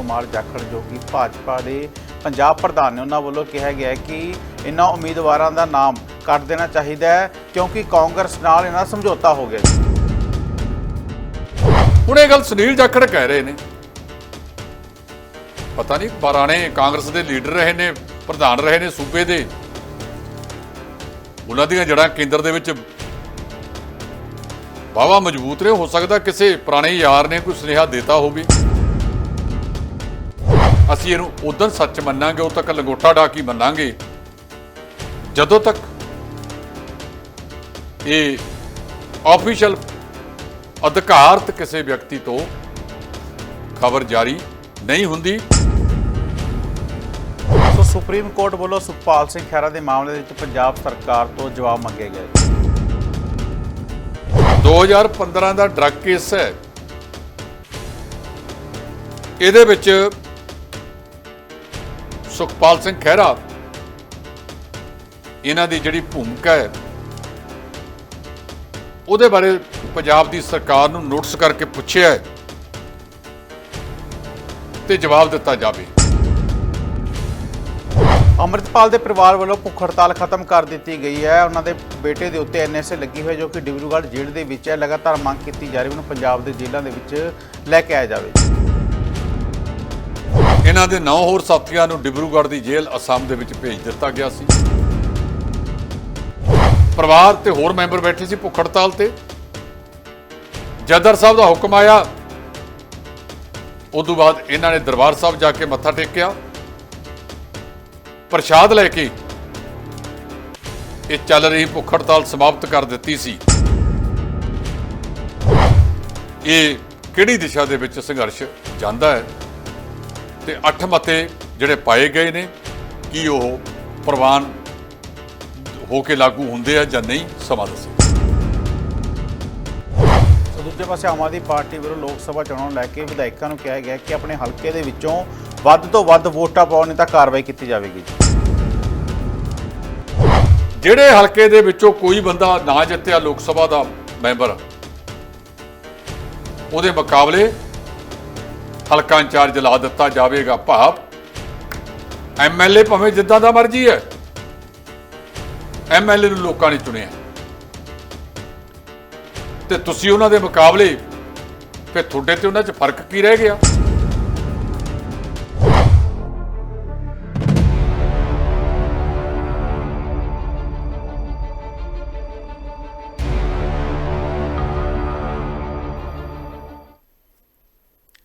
ਕੁਮਾਰ ਜਾਖੜ ਜੋ ਕਿ ਭਾਜਪਾ ਦੇ ਪੰਜਾਬ ਪ੍ਰਧਾਨ ਨੇ ਉਹਨਾਂ ਵੱਲੋਂ ਕਿਹਾ ਗਿਆ ਕਿ ਇਹਨਾਂ ਉਮੀਦਵਾਰਾਂ ਦਾ ਨਾਮ ਕੱਟ ਦੇਣਾ ਚਾਹੀਦਾ ਹੈ ਕਿਉਂਕਿ ਕਾਂਗਰਸ ਨਾਲ ਇਹਨਾਂ ਸਮਝੌਤਾ ਹੋ ਗਿਆ ਹੁਣ ਇਹ ਗੱਲ ਸੁਨੀਲ ਜਾਖੜ ਕਹਿ ਰਹੇ ਨੇ। ਪਤਾ ਨਹੀਂ ਪੁਰਾਣੇ ਕਾਂਗਰਸ ਦੇ ਲੀਡਰ ਰਹੇ ਨੇ, ਪ੍ਰਧਾਨ ਰਹੇ ਨੇ ਸੂਬੇ ਦੇ। ਉਹਨਾਂ ਦੀਆਂ ਜੜਾਂ ਕੇਂਦਰ ਦੇ ਵਿੱਚ ਵਾਹਵਾ ਮਜ਼ਬੂਤ ਨੇ। ਹੋ ਸਕਦਾ ਕਿਸੇ ਪੁਰਾਣੇ ਯਾਰ ਨੇ ਕੋਈ ਸੁਨੇਹਾ ਦਿੱਤਾ ਹੋਵੇ। ਅਸੀਂ ਇਹਨੂੰ ਉਦੋਂ ਸੱਚ ਮੰਨਾਂਗੇ ਉਦੋਂ ਤੱਕ ਲੰਗੋਟਾ ਡਾਕੀ ਮੰਨਾਂਗੇ। ਜਦੋਂ ਤੱਕ ਇਹ ਆਫੀਸ਼ੀਅਲ ਅਧਿਕਾਰਤ ਕਿਸੇ ਵਿਅਕਤੀ ਤੋਂ ਖਬਰ ਜਾਰੀ ਨਹੀਂ ਹੁੰਦੀ ਸੋ ਸੁਪਰੀਮ ਕੋਰਟ ਵੱਲੋਂ ਸੁਖਪਾਲ ਸਿੰਘ ਖਹਿਰਾ ਦੇ ਮਾਮਲੇ ਵਿੱਚ ਪੰਜਾਬ ਸਰਕਾਰ ਤੋਂ ਜਵਾਬ ਮੰਗਿਆ ਗਿਆ ਹੈ 2015 ਦਾ ਡਰੱਗ ਕੇਸ ਹੈ। ਇਹਦੇ ਵਿੱਚ ਸੁਖਪਾਲ ਸਿੰਘ ਖਹਿਰਾ। ਇਹਨਾਂ ਦੀ ਜਿਹੜੀ ਭੂਮਿਕਾ ਹੈ, ਉਹਦੇ ਬਾਰੇ ਪੰਜਾਬ ਦੀ ਸਰਕਾਰ ਨੂੰ ਨੋਟਿਸ ਕਰਕੇ ਪੁੱਛਿਆ ਹੈ ਤੇ ਜਵਾਬ ਦਿੱਤਾ ਜਾਵੇ। ਅੰਮ੍ਰਿਤਪਾਲ ਦੇ ਪਰਿਵਾਰ ਵੱਲੋਂ ਭੁੱਖ ਹੜਤਾਲ ਖਤਮ ਕਰ ਦਿੱਤੀ ਗਈ ਹੈ। ਉਹਨਾਂ ਦੇ ਬੇਟੇ ਦੇ ਉੱਤੇ ਐਨਐਸਏ ਲੱਗੀ ਹੋਈ ਜੋ ਕਿ ਡਿਬਰੂਗੜ੍ਹ ਜੇਲ੍ਹ ਦੇ ਵਿੱਚ ਹੈ। ਲਗਾਤਾਰ ਮੰਗ ਕੀਤੀ ਜਾ ਰਹੀ ਉਹਨੂੰ ਪੰਜਾਬ ਦੇ ਜੇਲ੍ਹਾਂ ਦੇ ਵਿੱਚ ਲੈ ਕੇ ਆਇਆ ਜਾਵੇ। ਇਹਨਾਂ ਦੇ ਨੌ ਹੋਰ ਸਾਥੀਆਂ ਨੂੰ ਡਿਬਰੂਗੜ੍ਹ ਦੀ ਜੇਲ੍ਹ ਅਸਾਮ ਦੇ ਵਿੱਚ ਭੇਜ ਦਿੱਤਾ ਗਿਆ ਸੀ। ਪਰਿਵਾਰ ਤੇ ਹੋਰ ਮੈਂਬਰ ਬੈਠੇ ਸੀ ਭੁੱਖ ਹੜਤਾਲ ਤੇ। ਜਦਰ ਸਾਹਿਬ ਦਾ ਹੁਕਮ ਆਇਆ। ਉਸ ਤੋਂ ਬਾਅਦ ਇਹਨਾਂ ਨੇ ਦਰਬਾਰ ਸਾਹਿਬ ਜਾ ਕੇ ਮੱਥਾ ਟੇਕਿਆ। ਪ੍ਰਸ਼ਾਦ ਲੈ ਕੇ ਇਹ ਚੱਲ ਰਹੀ ਭੁੱਖ ਹੜਤਾਲ ਸਮਾਪਤ ਕਰ ਦਿੱਤੀ ਸੀ। ਇਹ ਕਿਹੜੀ ਦਿਸ਼ਾ ਦੇ ਵਿੱਚ ਸੰਘਰਸ਼ ਜਾਂਦਾ ਹੈ? ਤੇ ਅੱਠ ਮਤੇ ਜਿਹੜੇ ਪਾਏ ਗਏ ਨੇ ਕੀ ਉਹ ਪ੍ਰਵਾਨ ਹੋ ਕੇ ਲਾਗੂ ਹੁੰਦੇ ਆ ਜਾਂ ਨਹੀਂ ਸਮਾਂ ਦੱਸੇ। ਸੋ ਦੂਜੇ ਪਾਸੇ ਆਮ ਆਦਮੀ ਪਾਰਟੀ ਵੱਲੋਂ ਲੋਕ ਸਭਾ ਚੋਣਾਂ ਨੂੰ ਲੈ ਕੇ ਵਿਧਾਇਕਾਂ ਨੂੰ ਕਿਹਾ ਗਿਆ ਕਿ ਆਪਣੇ ਹਲਕੇ ਦੇ ਵਿੱਚੋਂ ਵੱਧ ਤੋਂ ਵੱਧ ਵੋਟਾਂ ਪਾਉਣ ਨਹੀਂ ਤਾਂ ਕਾਰਵਾਈ ਕੀਤੀ ਜਾਵੇਗੀ। ਜਿਹੜੇ ਹਲਕੇ ਦੇ ਵਿੱਚੋਂ ਕੋਈ ਬੰਦਾ ਨਾ ਜਿੱਤਿਆ ਲੋਕ ਸਭਾ ਦਾ ਮੈਂਬਰ ਉਹਦੇ ਮੁਕਾਬਲੇ ਹਲਕਾ ਇੰਚਾਰਜ ਲਾ ਦਿੱਤਾ ਜਾਵੇਗਾ ਭਾਵ। ਐਮਐਲਏ ਭਾਵੇਂ ਜਿੱਦਾਂ ਦਾ ਮਰਜ਼ੀ ਹੈ। ਐਮਐਲਏ ਨੂੰ ਲੋਕਾਂ ਨੇ ਚੁਣਿਆ। ਤੇ ਤੁਸੀਂ ਉਹਨਾਂ ਦੇ ਮੁਕਾਬਲੇ, ਫਿਰ ਤੁਹਾਡੇ ਤੇ ਉਹਨਾਂ 'ਚ ਫ਼ਰਕ ਕੀ ਰਹਿ ਗਿਆ?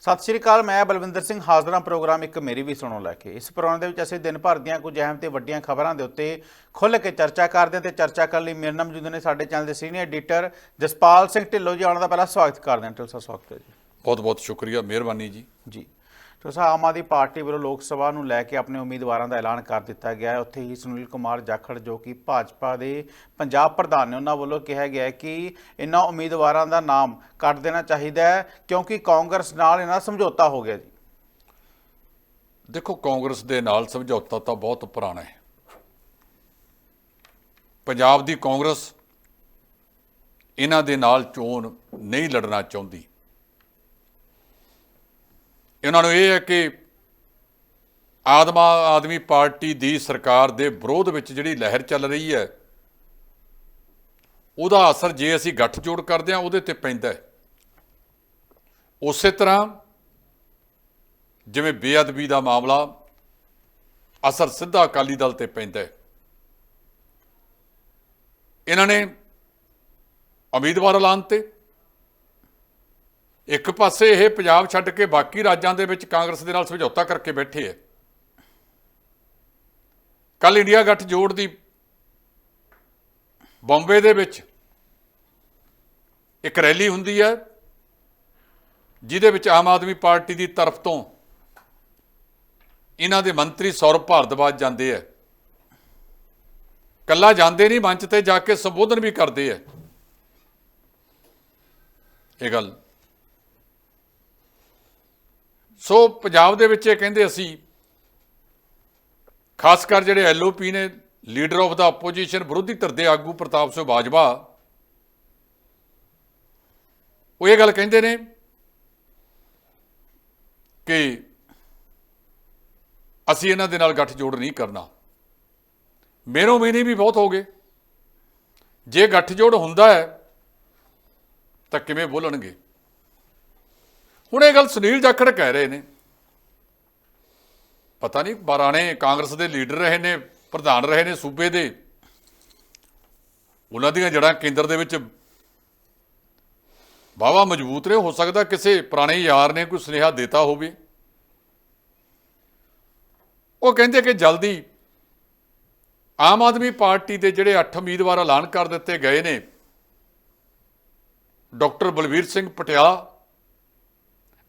ਸਤਿ ਸ਼੍ਰੀ ਅਕਾਲ ਮੈਂ ਬਲਵਿੰਦਰ ਸਿੰਘ ਹਾਜ਼ਰਾਂ ਪ੍ਰੋਗਰਾਮ ਇੱਕ ਮੇਰੀ ਵੀ ਸੁਣੋ ਲੈ ਕੇ। ਇਸ ਪ੍ਰੋਗਰਾਮ ਦੇ ਵਿੱਚ ਅਸੀਂ ਦਿਨ ਭਰ ਦੀਆਂ ਕੁਝ ਅਹਿਮ ਤੇ ਵੱਡੀਆਂ ਖਬਰਾਂ ਦੇ ਉੱਤੇ ਖੁੱਲ੍ਹ ਕੇ ਚਰਚਾ ਕਰਦੇ ਹਾਂ ਤੇ ਚਰਚਾ ਕਰਨ ਲਈ ਮੇਰੇ ਨਾਲ ਮੌਜੂਦ ਨੇ ਸਾਡੇ ਚੈਨਲ ਦੇ ਸੀਨੀਅਰ ਐਡੀਟਰ ਜਸਪਾਲ ਸਿੰਘ ਢਿੱਲੋਂ ਜੀ ਆਉਣ ਦਾ ਪਹਿਲਾਂ ਸਵਾਗਤ ਕਰਦੇ ਹਾਂ। ਢਿੱਲੋਂ ਸਾਹਿਬ ਸਵਾਗਤ ਹੈ ਜੀ। ਬਹੁਤ ਬਹੁਤ ਸ਼ੁਕਰੀਆ ਮਿਹਰਬਾਨੀ ਜੀ। ਜੀ। ਤੋ ਆਮ ਆਦਮੀ ਪਾਰਟੀ ਵੱਲੋਂ ਲੋਕ ਸਭਾ ਨੂੰ ਲੈ ਕੇ ਆਪਣੇ ਉਮੀਦਵਾਰਾਂ ਦਾ ਐਲਾਨ ਕਰ ਦਿੱਤਾ ਗਿਆ ਹੈ। ਉੱਥੇ ਹੀ ਸੁਨੀਲ ਕੁਮਾਰ ਜਾਖੜ ਜੋ ਕਿ ਭਾਜਪਾ ਦੇ ਪੰਜਾਬ ਪ੍ਰਧਾਨ ਨੇ, ਉਹਨਾਂ ਵੱਲੋਂ ਕਿਹਾ ਗਿਆ ਕਿ ਇਹਨਾਂ ਉਮੀਦਵਾਰਾਂ ਦਾ ਨਾਮ ਕੱਟ ਦੇਣਾ ਚਾਹੀਦਾ ਹੈ ਕਿਉਂਕਿ ਕਾਂਗਰਸ ਨਾਲ ਇਹਨਾਂ ਸਮਝੌਤਾ ਹੋ ਗਿਆ ਜੀ। ਦੇਖੋ, ਕਾਂਗਰਸ ਦੇ ਨਾਲ ਸਮਝੌਤਾ ਤਾਂ ਬਹੁਤ ਪੁਰਾਣਾ ਹੈ। ਪੰਜਾਬ ਦੀ ਕਾਂਗਰਸ ਇਹਨਾਂ ਦੇ ਨਾਲ ਚੋਣ ਨਹੀਂ ਲੜਨਾ ਚਾਹੁੰਦੀ। ਇਹਨਾਂ ਨੂੰ ਇਹ ਹੈ ਕਿ ਆਦਮਾ ਆਦਮੀ ਪਾਰਟੀ ਦੀ ਸਰਕਾਰ ਦੇ ਵਿਰੋਧ ਵਿੱਚ ਜਿਹੜੀ ਲਹਿਰ ਚੱਲ ਰਹੀ ਹੈ, ਉਹਦਾ ਅਸਰ ਜੇ ਅਸੀਂ ਗੱਠਜੋੜ ਕਰਦੇ ਹਾਂ, ਉਹਦੇ ਤੇ ਪੈਂਦਾ ਹੈ। ਉਸੇ ਤਰ੍ਹਾਂ ਜਿਵੇਂ ਬੇਅਦਬੀ ਦਾ ਮਾਮਲਾ ਅਸਰ ਸਿੱਧਾ ਅਕਾਲੀ ਦਲ ਤੇ ਪੈਂਦਾ ਹੈ। ਇਹਨਾਂ ਨੇ ਉਮੀਦਵਾਰ ਐਲਾਨ ਤੇ ਇੱਕ ਪਾਸੇ ਇਹ ਪੰਜਾਬ ਛੱਡ ਕੇ ਬਾਕੀ ਰਾਜਾਂ ਦੇ ਵਿੱਚ ਕਾਂਗਰਸ ਦੇ ਨਾਲ ਸਮਝੌਤਾ ਕਰਕੇ ਬੈਠੇ ਹੈ ਕੱਲ ਇੰਡੀਆ ਗੱਠ ਜੋੜ ਦੀ ਬੰਬੇ ਦੇ ਵਿੱਚ ਇੱਕ ਰੈਲੀ ਹੁੰਦੀ ਹੈ ਜਿਹਦੇ ਵਿੱਚ ਆਮ ਆਦਮੀ ਪਾਰਟੀ ਦੀ ਤਰਫ ਤੋਂ ਇਹਨਾਂ ਦੇ ਮੰਤਰੀ ਸੌਰਵ ਭਾਰਦਵਾਜ ਜਾਂਦੇ ਆ ਕੱਲਾ ਜਾਂਦੇ ਨਹੀਂ ਮੰਚ ਤੇ ਜਾ ਕੇ ਸੰਬੋਧਨ ਵੀ ਕਰਦੇ ਆ ਇਹ ਗੱਲ ਸੋ ਪੰਜਾਬ ਦੇ ਵਿੱਚ ਇਹ ਕਹਿੰਦੇ ਅਸੀਂ, ਖਾਸ ਕਰ ਜਿਹੜੇ ਐਲਓਪੀ ਨੇ, ਲੀਡਰ ਆਫ ਦਾ ਆਪੋਜੀਸ਼ਨ ਵਿਰੋਧੀ ਧਿਰ ਦੇ ਆਗੂ ਪ੍ਰਤਾਪ ਸਿੰਘ ਬਾਜਵਾ, ਉਹ ਇਹ ਗੱਲ ਕਹਿੰਦੇ ਨੇ ਕਿ ਅਸੀਂ ਇਹਨਾਂ ਦੇ ਨਾਲ ਗੱਠਜੋੜ ਨਹੀਂ ਕਰਨਾ। ਮੇਰੋ ਮਹੀਨੇ ਵੀ ਬਹੁਤ ਹੋ ਗਏ। ਜੇ ਗੱਠਜੋੜ ਹੁੰਦਾ ਹੈ, ਤਾਂ ਕਿਵੇਂ ਬੋਲਣਗੇ? ਹੁਣ ਇਹ ਗੱਲ ਸੁਨੀਲ ਜਾਖੜ ਕਹਿ ਰਹੇ ਨੇ। ਪਤਾ ਨਹੀਂ ਬਾਰਾਣੇ ਕਾਂਗਰਸ ਦੇ ਲੀਡਰ ਰਹੇ ਨੇ, ਪ੍ਰਧਾਨ ਰਹੇ ਨੇ ਸੂਬੇ ਦੇ। ਉਹਨਾਂ ਦੀਆਂ ਜੜਾਂ ਕੇਂਦਰ ਦੇ ਵਿੱਚ ਬਾਵਾ ਮਜ਼ਬੂਤ ਰਹੇ ਹੋ ਸਕਦਾ ਕਿਸੇ ਪੁਰਾਣੇ ਯਾਰ ਨੇ ਕੋਈ ਸੁਨੇਹਾ ਦਿੱਤਾ ਹੋਵੇ। ਉਹ ਕਹਿੰਦੇ ਕਿ ਜਲਦੀ ਆਮ ਆਦਮੀ ਪਾਰਟੀ ਦੇ ਜਿਹੜੇ 8 ਉਮੀਦਵਾਰ ਐਲਾਨ ਕਰ ਦਿੱਤੇ ਗਏ ਨੇ, ਡਾਕਟਰ ਬਲਵੀਰ ਸਿੰਘ ਪਟਿਆਲਾ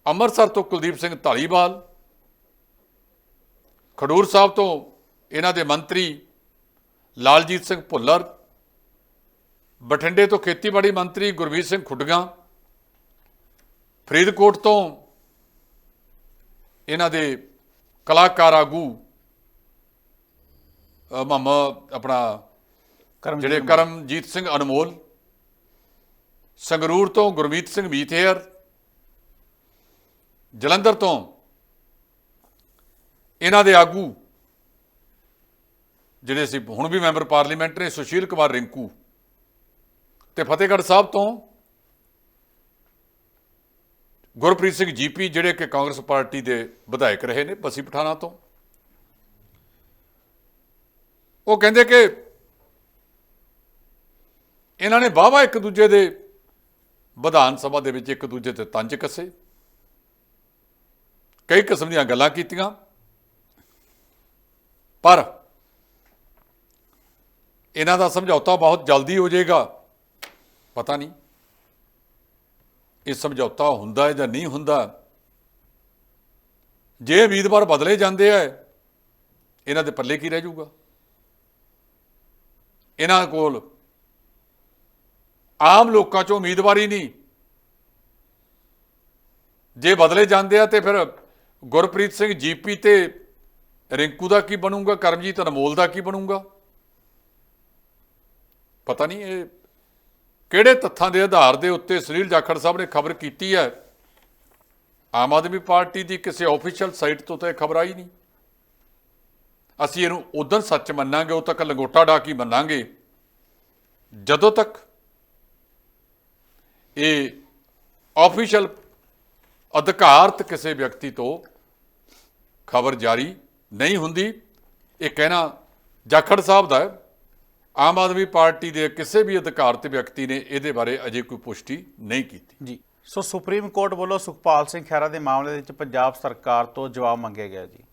ਅੰਮ੍ਰਿਤਸਰ ਤੋਂ ਕੁਲਦੀਪ ਸਿੰਘ ਢਾਲੀਵਾਲ ਖਡੂਰ ਸਾਹਿਬ ਤੋਂ ਇਹਨਾਂ ਦੇ ਮੰਤਰੀ ਲਾਲਜੀਤ ਸਿੰਘ ਭੁੱਲਰ ਬਠਿੰਡੇ ਤੋਂ ਖੇਤੀਬਾੜੀ ਮੰਤਰੀ ਗੁਰਵੀਰ ਸਿੰਘ ਖੁੱਡਗਾ ਫਰੀਦਕੋਟ ਤੋਂ ਇਹਨਾਂ ਦੇ ਕਲਾਕਾਰ ਆਗੂ ਮੁਹੰਮਦ ਆਪਣਾ ਜਿਹੜੇ ਕਰਮਜੀਤ ਸਿੰਘ ਅਨਮੋਲ ਸੰਗਰੂਰ ਤੋਂ ਗੁਰਮੀਤ ਸਿੰਘ ਮੀਥੇਰ ਜਲੰਧਰ ਤੋਂ ਇਹਨਾਂ ਦੇ ਆਗੂ, ਜਿਹੜੇ ਸੀ ਹੁਣ ਵੀ ਮੈਂਬਰ ਪਾਰਲੀਮੈਂਟ ਨੇ, ਸੁਸ਼ੀਲ ਕੁਮਾਰ ਰਿੰਕੂ ਤੇ ਫਤਿਹਗੜ੍ਹ ਸਾਹਿਬ ਤੋਂ ਗੁਰਪ੍ਰੀਤ ਸਿੰਘ ਜੀਪੀ, ਜਿਹੜੇ ਕਿ ਕਾਂਗਰਸ ਪਾਰਟੀ ਦੇ ਵਿਧਾਇਕ ਰਹੇ ਨੇ ਬਸੀ ਪਠਾਣਾ ਤੋਂ। ਉਹ ਕਹਿੰਦੇ ਕਿ ਇਹਨਾਂ ਨੇ ਵਾਹਵਾ ਇੱਕ ਦੂਜੇ ਦੇ ਵਿਧਾਨ ਸਭਾ ਦੇ ਵਿੱਚ ਇੱਕ ਦੂਜੇ ਤੇ ਤੰਜ ਕੱਸੇ। ਕਈ ਕਿਸਮ ਦੀਆਂ ਗੱਲਾਂ ਕੀਤੀਆਂ। ਪਰ ਇਹਨਾਂ ਦਾ ਸਮਝੌਤਾ ਬਹੁਤ ਜਲਦੀ ਹੋ ਜਾਏਗਾ। ਪਤਾ ਨਹੀਂ ਇਹ ਸਮਝੌਤਾ ਹੁੰਦਾ ਹੈ ਜਾਂ ਨਹੀਂ ਹੁੰਦਾ। ਜੇ ਉਮੀਦਵਾਰ ਬਦਲੇ ਜਾਂਦੇ ਆ, ਇਹਨਾਂ ਦੇ ਪੱਲੇ ਕੀ ਰਹਿ ਜਾਊਗਾ? ਇਹਨਾਂ ਕੋਲ ਆਮ ਲੋਕਾਂ ਚੋਂ ਉਮੀਦਵਾਰ ਹੀ ਨਹੀਂ। ਜੇ ਬਦਲੇ ਜਾਂਦੇ ਆ ਤੇ ਫਿਰ ਗੁਰਪ੍ਰੀਤ ਸਿੰਘ ਜੀਪੀ ਤੇ ਰਿੰਕੂ ਦਾ ਕੀ ਬਣੂਗਾ? ਕਰਮਜੀਤ ਅਨਮੋਲ ਦਾ ਕੀ ਬਣੂਗਾ? ਪਤਾ ਨਹੀਂ ਇਹ ਕਿਹੜੇ ਤੱਥਾਂ ਦੇ ਆਧਾਰ ਦੇ ਉੱਤੇ ਸੁਨੀਲ ਜਾਖੜ ਸਾਹਿਬ ਨੇ ਖਬਰ ਕੀਤੀ ਹੈ? ਆਮ ਆਦਮੀ ਪਾਰਟੀ ਦੀ ਕਿਸੇ ਆਫੀਸ਼ੀਅਲ ਸਾਈਟ ਤੋਂ ਤਾਂ ਇਹ ਖਬਰ ਆਈ ਨਹੀਂ। ਅਸੀਂ ਇਹਨੂੰ ਉਦੋਂ ਸੱਚ ਮੰਨਾਂਗੇ ਉਦੋਂ ਤੱਕ ਲੰਗੋਟਾ ਡਾਕ ਹੀ ਮੰਨਾਂਗੇ। ਜਦੋਂ ਤੱਕ ਇਹ ਆਫੀਸ਼ੀਅਲ ਅਧਿਕਾਰਤ ਕਿਸੇ ਵਿਅਕਤੀ ਤੋਂ ਖਬਰ ਜਾਰੀ ਨਹੀਂ ਹੁੰਦੀ। ਇਹ ਕਹਿਣਾ ਜਾਖੜ ਸਾਹਿਬ ਦਾ ਹੈ। ਆਮ ਆਦਮੀ ਪਾਰਟੀ ਦੇ ਕਿਸੇ ਵੀ ਅਧਿਕਾਰਤ ਵਿਅਕਤੀ ਨੇ ਇਹਦੇ ਬਾਰੇ ਅਜੇ ਕੋਈ ਪੁਸ਼ਟੀ ਨਹੀਂ ਕੀਤੀ। ਜੀ ਸੋ ਸੁਪਰੀਮ ਕੋਰਟ ਵੱਲੋਂ ਸੁਖਪਾਲ ਸਿੰਘ ਖਹਿਰਾ ਦੇ ਮਾਮਲੇ ਦੇ ਵਿੱਚ ਪੰਜਾਬ ਸਰਕਾਰ ਤੋਂ ਜਵਾਬ ਮੰਗਿਆ ਗਿਆ ਜੀ।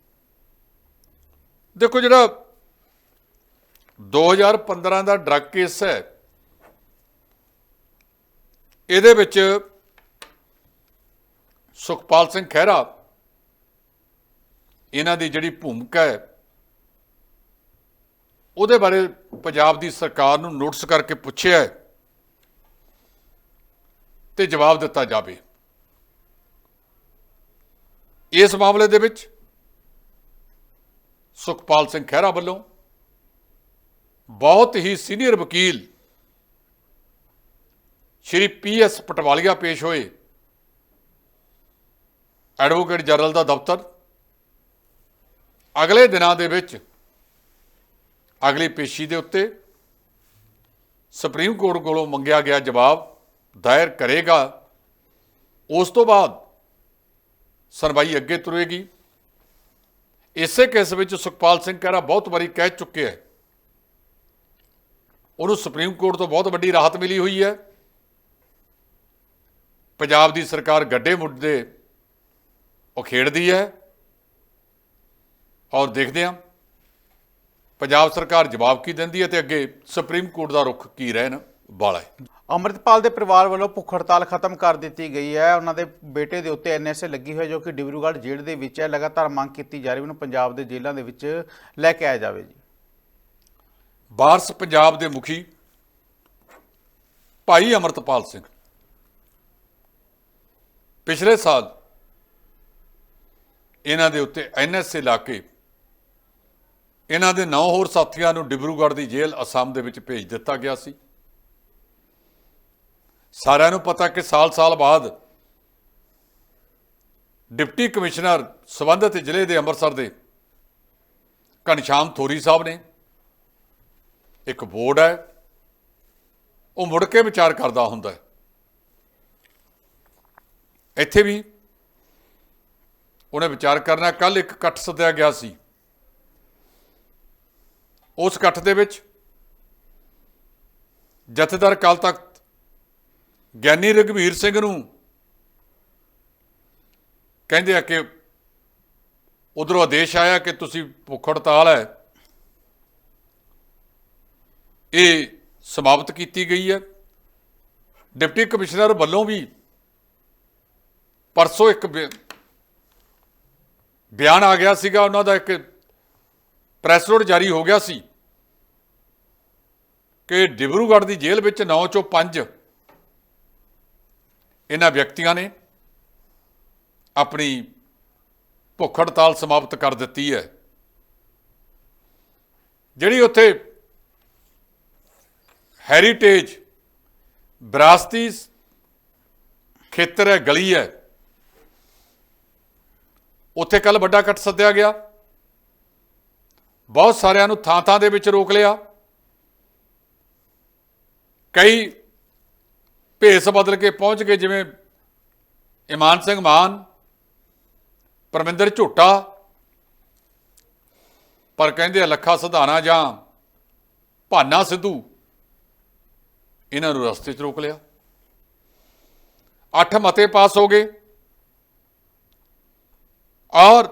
ਦੇਖੋ ਜਿਹੜਾ 2015 ਦਾ ਡਰੱਗ ਕੇਸ ਹੈ ਇਹਦੇ ਵਿੱਚ ਸੁਖਪਾਲ ਸਿੰਘ ਖਹਿਰਾ, ਇਹਨਾਂ ਦੀ ਜਿਹੜੀ ਭੂਮਿਕਾ ਹੈ, ਉਹਦੇ ਬਾਰੇ ਪੰਜਾਬ ਦੀ ਸਰਕਾਰ ਨੂੰ ਨੋਟਿਸ ਕਰਕੇ ਪੁੱਛਿਆ ਹੈ ਤੇ ਜਵਾਬ ਦਿੱਤਾ ਜਾਵੇ। ਇਸ ਮਾਮਲੇ ਦੇ ਵਿੱਚ ਸੁਖਪਾਲ ਸਿੰਘ ਖਹਿਰਾ ਵੱਲੋਂ ਬਹੁਤ ਹੀ ਸੀਨੀਅਰ ਵਕੀਲ ਸ਼੍ਰੀ ਪੀ ਐਸ ਪਟਵਾਲੀਆ ਪੇਸ਼ ਹੋਏ। ਐਡਵੋਕੇਟ ਜਨਰਲ ਦਾ ਦਫ਼ਤਰ। ਅਗਲੇ ਦਿਨਾਂ ਦੇ ਵਿੱਚ ਅਗਲੀ ਪੇਸ਼ੀ ਦੇ ਉੱਤੇ ਸੁਪਰੀਮ ਕੋਰਟ ਕੋਲੋਂ ਮੰਗਿਆ ਗਿਆ ਜਵਾਬ ਦਾਇਰ ਕਰੇਗਾ। ਉਸ ਤੋਂ ਬਾਅਦ ਸੁਣਵਾਈ ਅੱਗੇ ਤੁਰੇਗੀ। ਇਸੇ ਕੇਸ ਵਿੱਚ ਸੁਖਪਾਲ ਸਿੰਘ ਖਹਿਰਾ ਬਹੁਤ ਵਾਰੀ ਕਹਿ ਚੁੱਕੇ ਹੈ। ਉਹਨੂੰ ਸੁਪਰੀਮ ਕੋਰਟ ਤੋਂ ਬਹੁਤ ਵੱਡੀ ਰਾਹਤ ਮਿਲੀ ਹੋਈ ਹੈ। ਪੰਜਾਬ ਦੀ ਸਰਕਾਰ ਗੱਡੇ ਮੁੱਦੇ ਉਹ ਖੇਡਦੀ ਹੈ। ਔਰ ਦੇਖਦੇ ਹਾਂ। ਪੰਜਾਬ ਸਰਕਾਰ ਜਵਾਬ ਕੀ ਦਿੰਦੀ ਹੈ ਤੇ ਅੱਗੇ ਸੁਪਰੀਮ ਕੋਰਟ ਦਾ ਰੁਖ ਕੀ ਰਹਿਣ ਵਾਲਾ ਹੈ? ਅੰਮ੍ਰਿਤਪਾਲ ਦੇ ਪਰਿਵਾਰ ਵੱਲੋਂ ਭੁੱਖ ਹੜਤਾਲ ਖਤਮ ਕਰ ਦਿੱਤੀ ਗਈ ਹੈ। ਉਹਨਾਂ ਦੇ ਬੇਟੇ ਦੇ ਉੱਤੇ ਐਨਐਸਏ ਲੱਗੀ ਹੋਈ ਹੈ ਜੋ ਕਿ ਡਿਬਰੂਗੜ੍ਹ ਜੇਲ੍ਹ ਦੇ ਵਿੱਚ ਹੈ। ਲਗਾਤਾਰ ਮੰਗ ਕੀਤੀ ਜਾ ਰਹੀ ਉਹਨੂੰ ਪੰਜਾਬ ਦੇ ਜੇਲ੍ਹਾਂ ਦੇ ਵਿੱਚ ਲੈ ਕੇ ਆਇਆ ਜਾਵੇ ਜੀ। ਵਾਰਸ ਪੰਜਾਬ ਦੇ ਮੁਖੀ ਭਾਈ ਅਮਰਤਪਾਲ ਸਿੰਘ। ਪਿਛਲੇ ਸਾਲ ਇਹਨਾਂ ਦੇ ਉੱਤੇ ਐਨਐਸਏ ਲਾ ਕੇ ਇਹਨਾਂ ਦੇ 9 ਹੋਰ ਸਾਥੀਆਂ ਨੂੰ ਡਿਬਰੂਗੜ੍ਹ ਦੀ ਜੇਲ੍ਹ ਅਸਾਮ ਦੇ ਵਿੱਚ ਭੇਜ ਦਿੱਤਾ ਗਿਆ ਸੀ। ਸਾਰਿਆਂ ਨੂੰ ਪਤਾ ਕਿ ਸਾਲ-ਸਾਲ ਬਾਅਦ ਡਿਪਟੀ ਕਮਿਸ਼ਨਰ ਸਬੰਧਤ ਜ਼ਿਲ੍ਹੇ ਦੇ ਅੰਮ੍ਰਿਤਸਰ ਦੇ ਘਨਸ਼ਾਮ ਥੋਰੀ ਸਾਹਿਬ ਨੇ ਇੱਕ ਬੋਰਡ ਹੈ, ਉਹ ਮੁੜ ਕੇ ਵਿਚਾਰ ਕਰਦਾ ਹੁੰਦਾ ਹੈ। ਇੱਥੇ ਵੀ ਉਹਨੇ ਵਿਚਾਰ ਕਰਨਾ ਕੱਲ ਇੱਕ ਇਕੱਠ ਸੱਦਿਆ ਗਿਆ ਸੀ। ਉਸ ਇਕੱਠ ਦੇ ਵਿੱਚ ਜਥੇਦਾਰ ਕਾਲ ਤਖਤ ਗਿਆਨੀ ਰਘਵੀਰ ਸਿੰਘ ਨੂੰ ਕਹਿੰਦੇ ਆ ਕਿ ਉਧਰੋਂ ਆਦੇਸ਼ ਆਇਆ ਕਿ ਤੁਸੀਂ ਭੁੱਖ ਹੜਤਾਲ ਹੈ। ਇਹ ਸਮਾਪਤ ਕੀਤੀ ਗਈ ਹੈ। ਡਿਪਟੀ ਕਮਿਸ਼ਨਰ ਵੱਲੋਂ ਵੀ ਪਰਸੋਂ ਇੱਕ ਬਿ- ਬਿਆਨ ਆ ਗਿਆ ਸੀਗਾ, ਉਹਨਾਂ ਦਾ ਇੱਕ ਪ੍ਰੈਸ ਨੋਟ ਜਾਰੀ ਹੋ ਗਿਆ ਸੀ ਕਿ ਡਿਬਰੂਗੜ੍ਹ ਦੀ ਜੇਲ੍ਹ ਵਿੱਚ 9 ਚੋਂ 5 ਇਹਨਾਂ ਵਿਅਕਤੀਆਂ ਨੇ ਆਪਣੀ ਭੁੱਖ ਹੜਤਾਲ ਸਮਾਪਤ ਕਰ ਦਿੱਤੀ ਹੈ। ਜਿਹੜੀ ਉੱਥੇ ਹੈਰੀਟੇਜ ਵਿਰਾਸਤੀ ਖੇਤਰ ਹੈ, ਗਲੀ ਹੈ ਉੱਥੇ ਕੱਲ ਵੱਡਾ ਇਕੱਠ ਸੱਦਿਆ ਗਿਆ। ਬਹੁਤ ਸਾਰਿਆਂ ਨੂੰ ਥਾਂ ਥਾਂ ਦੇ ਵਿੱਚ ਰੋਕ ਲਿਆ। ਕਈ ਭੇਸ ਬਦਲ ਕੇ ਪਹੁੰਚ ਗਏ, ਜਿਵੇਂ ਇਮਾਨ ਸਿੰਘ ਮਾਨ, ਪਰਮਿੰਦਰ ਝੋਟਾ। ਪਰ ਕਹਿੰਦੇ ਲੱਖਾ ਸਧਾਣਾ ਜਾਂ ਭਾਨਾ ਸਿੱਧੂ ਇਹਨਾਂ ਨੂੰ ਰਸਤੇ 'ਚ ਰੋਕ ਲਿਆ। ਅੱਠ ਮਤੇ ਪਾਸ ਹੋ ਗਏ। ਔਰ